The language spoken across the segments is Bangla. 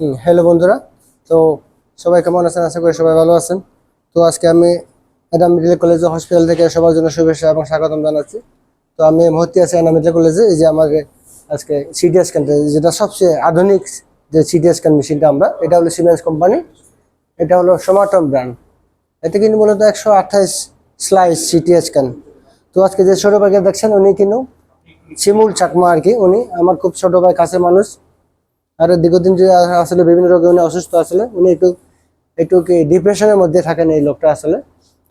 হুম, হ্যালো বন্ধুরা। তো সবাই কেমন আছেন? আশা করি সবাই ভালো আছেন। তো আজকে আমি অ্যাডাম মেডিকেল কলেজ হসপিটাল থেকে সবার জন্য শুভেচ্ছা এবং স্বাগতম জানাচ্ছি। তো আমি ভর্তি আছি অ্যাডাম মেডিকেল কলেজে, এই যে আমাকে আজকে সিটি স্ক্যান যেটা সবচেয়ে আধুনিক যে সিটি স্ক্যান মেশিনটা আমরা, এটা হলো সিমেন্স কোম্পানি। এটা হলো সমাটম ব্র্যান্ড এতে কিন্তু মূলত একশো আঠাইশ স্লাইস সিটি স্ক্যান। তো আজকে যে ছোট ভাইকে দেখছেন, উনি কিন্তু শিমুল চাকমা আর কি, উনি আমার খুব ছোট ভাই কাছে মানুষ। আর দীর্ঘদিন যে আসলে বিভিন্ন রোগে উনি অসুস্থ আসলে, উনি একটু একটু কি ডিপ্রেশনের মধ্যে থাকেন এই লোকটা আসলে।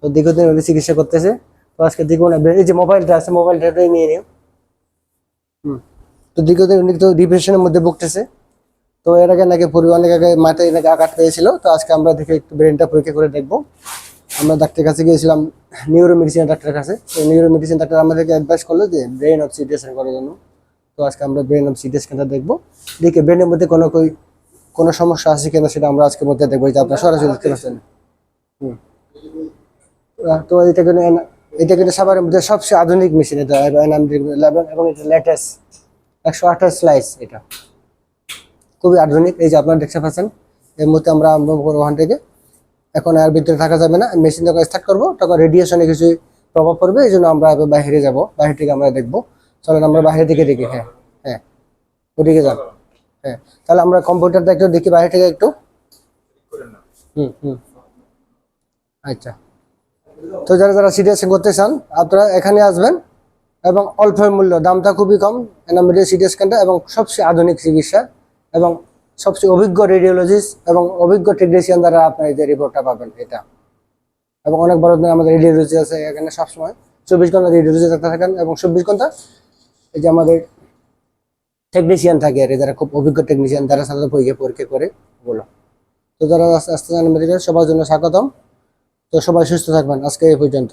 তো দীর্ঘদিন উনি চিকিৎসা করতেছে। তো আজকে দেখব না এই যে মোবাইলটা আছে, মোবাইলটা নিয়ে নিও। হুম। তো দীর্ঘদিন উনি তো ডিপ্রেশনের মধ্যে ভুগতেছে। তো এর আগে নাকি পরি অনেক আগে মাথায় নাকি আঘাত পেয়েছিল। তো আজকে আমরা দেখে একটু ব্রেনটা পরীক্ষা করে দেখব। আমরা ডাক্তারের কাছে গিয়েছিলাম নিউরো মেডিসিন ডাক্তারের কাছে। তো নিউরো মেডিসিন ডাক্তার আমাদেরকে অ্যাডভাইস করল যে ব্রেন অফ সিটি স্ক্যান করার জন্য। তো আজকে আমরা ব্রেন অফ সিটি স্ক্যানটা দেখব। দেখে ব্রেনের মধ্যে কোনো কই কোনো সমস্যা আছে কিনা সেটা আমরা আজকের মধ্যে দেখব। যে আপনার সরাসরি দেখতে পাচ্ছেন। হুম। তো এটা কিন্তু এটা কিন্তু সবার মধ্যে সবচেয়ে আধুনিক মেশিন এটা। এবং এটা লেটেস্ট একশো আঠাশ স্লাইস এটা। খুবই আধুনিক। এই যে আপনারা দেখতে পাচ্ছেন, এর মধ্যে আমরা ওখান থেকে। এখন আর ভিতরে থাকা যাবে না। মেশিন যখন স্টার্ট করব, তখন রেডিয়েশনে কিছু প্রভাব পড়বে, এই জন্য আমরা বাইরে যাব। বাইরে থেকে আমরা দেখব। চলেন আমরা বাইরে থেকে দেখি হ্যাঁ হ্যাঁ ওদিকে যান হ্যাঁ। তাহলে আমরা কম্পিউটারটা একটু দেখি বাইরে থেকে একটু। হুম হুম। আচ্ছা। তো যারা যারা সিরিয়াস করতে চান, আপনারা এখানে আসবেন এবং অল্প মূল্য, দামটা খুবই কম। এনামেডিয়া সিটি স্ক্যানটা এবং সবচেয়ে আধুনিক চিকিৎসা এবং সবচেয়ে অভিজ্ঞ রেডিওলজিস্ট এবং অভিজ্ঞ টেকনিশিয়ান দ্বারা আপনার এই যে রিপোর্টটা পাবেন এটা। এবং অনেক বড় ধরনের আমাদের রেডিওলজি আছে এখানে সবসময়। চব্বিশ ঘণ্টা রেডিওলজি ডাক্তার থাকেন এবং চব্বিশ ঘণ্টা এই যে আমাদের টেকনিশিয়ান থাকে আর যারা খুব অভিজ্ঞ টেকনিশিয়ান তারা সাধারণত পরীক্ষা পরীক্ষা করে বলো তো যারা আস্তে আস্তে জানেন সবার জন্য স্বাগতম। তো সবাই সুস্থ থাকবেন আজকে এই পর্যন্ত।